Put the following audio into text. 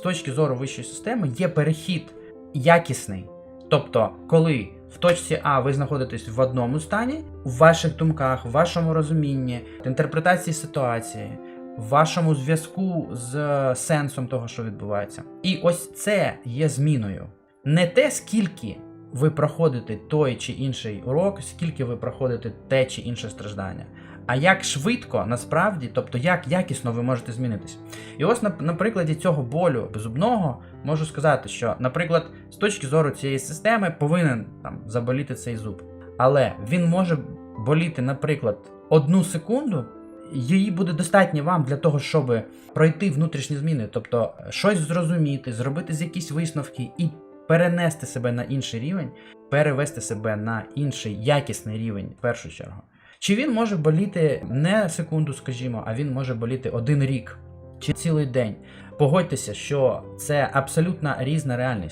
точки зору вищої системи є перехід якісний. Тобто, коли в точці А ви знаходитесь в одному стані, у ваших думках, в вашому розумінні, інтерпретації ситуації, в вашому зв'язку з сенсом того, що відбувається. І ось це є зміною. Не те, скільки ви проходите той чи інший урок, скільки ви проходите те чи інше страждання, а як швидко насправді, тобто як якісно ви можете змінитись. І ось на, на прикладі цього болю зубного можу сказати, що, наприклад, з точки зору цієї системи повинен там заболіти цей зуб. Але він може боліти, наприклад, одну секунду. Її буде достатньо вам для того, щоб пройти внутрішні зміни, тобто щось зрозуміти, зробити з якісь висновки і перенести себе на інший рівень, перевести себе на інший якісний рівень в першу чергу. Чи він може боліти не секунду, скажімо, а він може боліти один рік чи цілий день. Погодьтеся, що це абсолютно різна реальність.